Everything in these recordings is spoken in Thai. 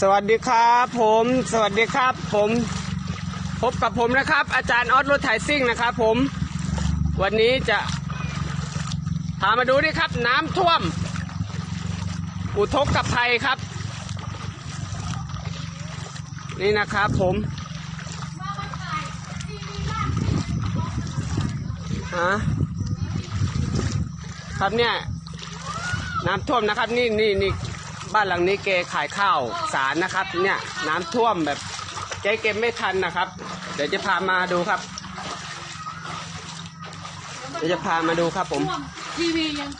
สวัสดีครับผม สวัสดีครับผม พบกับผมนะครับ อาจารย์ออสรถไถซิ่งนะครับผม วันนี้จะพามาดูนี่ครับ น้ำท่วม อุทกกับภัยครับ นี่นะครับผมฮะครับเนี่ย น้ำท่วมนะครับ นี่นี่นี่ บ้านหลังนี้เกขายข้าวสารนะครับ เนี่ยน้ำท่วมแบบเจ๊เก็บไม่ทันนะครับ เดี๋ยวจะพามาดูครับ เดี๋ยวจะพามาดูครับผมท่วมทีวียัง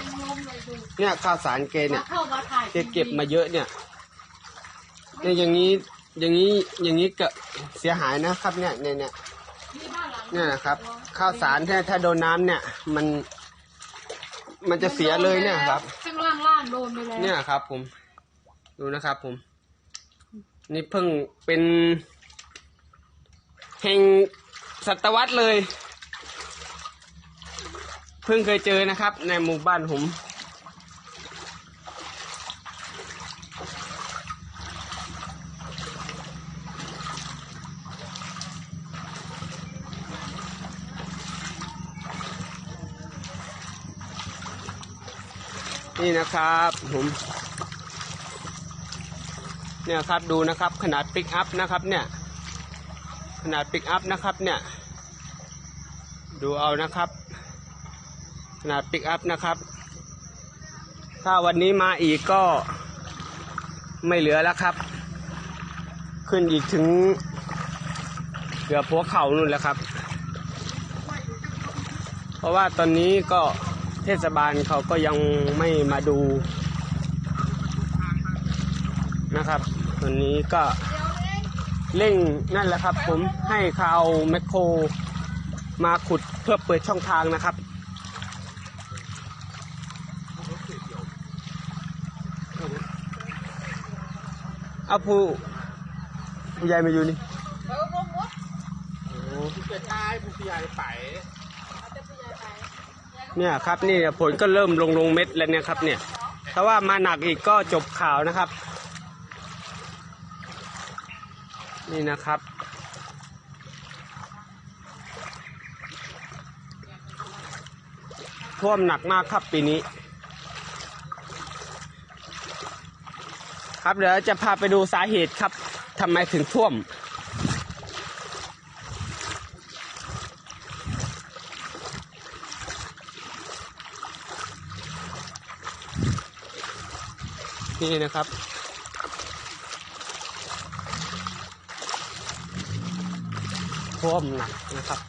ยังล้มเลยดูเนี่ยข้าวสารเกเนี่ยเข้ามาถ่ายเกเก็บมาเยอะเนี่ยเนี่ยอย่างนี้อย่างนี้อย่างนี้ก็เสียหายนะครับ เนี่ยเนี่ยเนี่ยที่บ้านหลังเนี่ยนะครับ ข้าวสารถ้าถ้าโดนน้ำเนี่ย มัน มันจะเสียเลยเนี่ยครับ โดนไปแล้วเนี่ยครับ ผม ดูนะครับ ผม นี่เพิ่งเป็นแห่งศตวรรษเลย เพิ่งเคยเจอนะครับ ในหมู่บ้านผม นี่นะครับผมเนี่ยครับดูนะครับขนาดปิกอัพนะครับเนี่ยขนาดปิกอัพนะครับเนี่ยดูเอานะครับ ขนาดปิกอัพนะครับ ถ้าวันนี้มาอีกก็ไม่เหลือแล้วครับ ขึ้นอีกถึงเกือบหัวเข่านู่นแล้วครับ เพราะว่าตอนนี้ก็ ศบาลเขาก็ยังไม่มาดูนะครับตอนนี้ก็เร่งนั่นแหละครับ ผมให้เขาเอาแมคโครมาขุดเพื่อเปิดช่องทางนะครับเอาผู้ผู้ใหญ่มาอยู่นี่โอ้จะตายผู้ใหญ่ไป เนี่ยครับนี่ผลก็เริ่มลงลงเม็ดแล้วเนี่ยครับเนี่ยถ้าว่ามาหนักอีกก็จบข่าวนะครับ นี่นะครับ ท่วมหนักมากครับปีนี้ ครับเดี๋ยวจะพาไปดูสาเหตุครับทำไมถึงท่วม นี่นะครับ ท่วมหนักนะครับ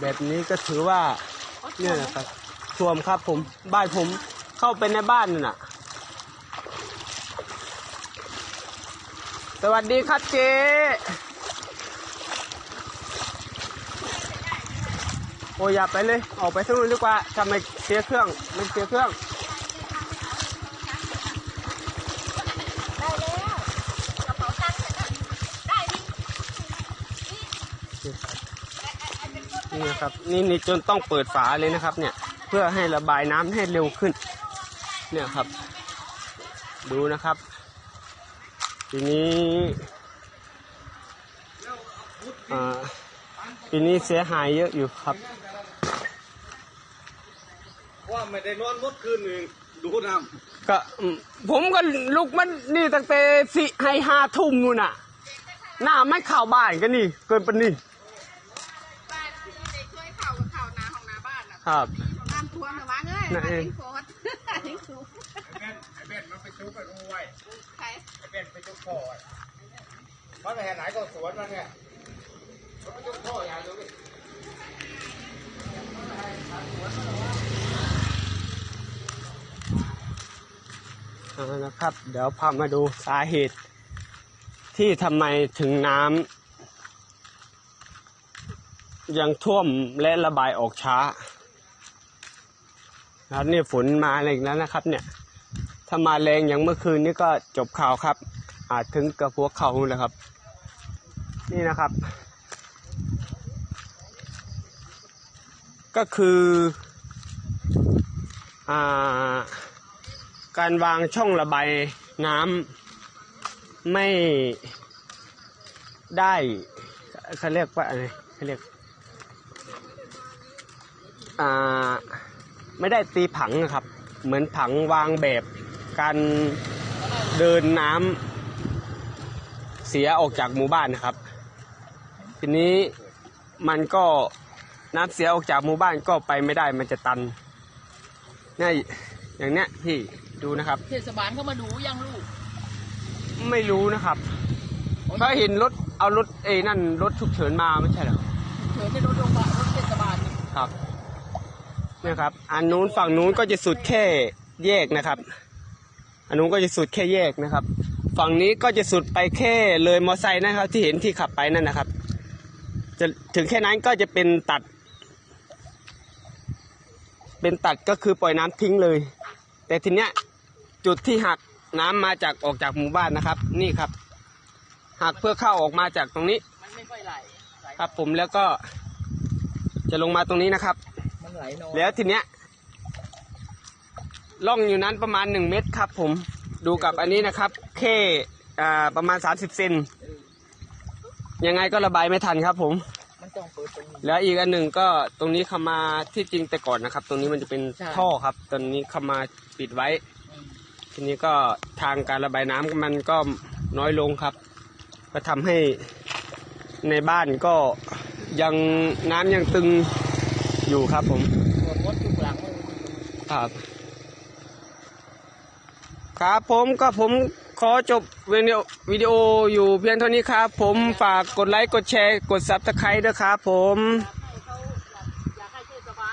แบบนี้ก็ถือว่าเนี่ยนะครับท่วมครับผม บ้านผมเข้าไปในบ้านนั่นน่ะ สวัสดีครับเจ๊โอ้ยอย่าไปเลย ออกไปทางนู้นดีกว่าทำไมเสียเครื่อง มันเสียเครื่องได้แล้วกระเป๋าตังค์เสร็จแล้วได้ดินี่นะครับนี่นี่จนต้องเปิดฝาเลยนะครับ เนี่ย เพื่อให้ระบายน้ำให้เร็วขึ้น เนี่ยครับ ดูนะครับ ทีนี้อ่าปีนี้เสียหายเยอะอยู่ครับว่าไม่ได้นอนมดคืนหนึ่งดูน้ก็อืมผมก็ลุกมันนี่ตั้งแต่สิให้ห้าทุ่มนู่นน่ะ หน้าไม่เข้าบ้านกันนี่ เกินปานนี่บ้านที่ได้ช่วยเข่ากับเข่านาของนาบ้านน่ะครับน้ำท่วมนะวะเงยไหนมาทิ้งโคตรทิ้งสูงำไอ้เบ็ดไอ้เบ็ดมันไปชุบไปรู้ ไว้ใครไอ้เบ็ดไปชุบพ่อไว้มันไปหาไหนก็สวนมันเนี่ยมันไปชุบพ่ออย่างเดียวนี่เอานะครับ เดี๋ยวพามาดูสาเหตุ ที่ทำไมถึงน้ำยังท่วมและระบายออกช้า ครับนี่ฝนมาอะไรอีกแล้วนะครับเนี่ย ถ้ามาแรงอย่างเมื่อคืนนี้ก็จบข่าวครับ อาจถึงกับหัวเขาเลยครับ นี่นะครับ ก็คืออาการวางช่องระบายน้ำไม่ได้เขาเรียกว่าอะไรเขาเรียกไม่ได้ตีผังนะครับ เหมือนผังวางแบบ การเดินน้ำเสียออกจากหมู่บ้านนะครับ ทีนี้มันก็น้ำเสียออกจากหมู่บ้านก็ไปไม่ได้มันจะตันเนี่ยอย่างเนี้ยพี่ดูนะครับ เทศบาลเข้ามาดูยังลูก ไม่รู้นะครับเพราะเห็นรถเอารถเอ้นั่นรถฉุกเฉินมาไม่ใช่เหรอเถิดในรถโรงพยาบาลรถเทศบาลนี่ครับเนี่ยครับ อันนู้นฝั่งนู้นก็จะสุดแค่แยกนะครับ อันนู้นก็จะสุดแค่แยกนะครับ ฝั่งนี้ก็จะสุดไปแค่เลยมอไซค์นะครับ ที่เห็นที่ขับไปนั่นนะครับ จะถึงแค่นั้นก็จะเป็นตัด เป็นตัดก็คือปล่อยน้ำทิ้งเลย แต่ทีเนี้ยจุดที่หักน้ำมาจากออกจากหมู่บ้านนะครับ นี่ครับ หักเพื่อเข้าออกมาจากตรงนี้มันไม่ค่อยไหลไหลครับผมแล้วก็จะลงมาตรงนี้นะครับมันไหลน้อยแล้วทีเนี้ย ล่องอยู่นั้นประมาณหนึ่งเมตรครับ ผมดูกับอันนี้นะครับแค่อ่าประมาณ 30 เซนยังไงก็ระบายไม่ทันครับ ผมมันต้องเปิดตรงนี้แล้วอีกอันหนึ่งก็ตรงนี้เขามาที่จริงแต่ก่อนนะครับ ตรงนี้มันจะเป็นใช่ท่อครับ ตอนนี้เขามาปิดไว้อืมทีนี้ก็ทางการระบายน้ำมันก็น้อยลงครับ ก็ทำให้ในบ้านก็ยังน้ำยังตึงอยู่ครับผมหัวมดทุกหลังเลยครับ ครับผมก็ผมขอจบวิดีโอวิดีโออยู่เพียงเท่านี้ครับ ผมฝากกดไลค์กดแชร์กดซับสไครต์ด้วยครับผม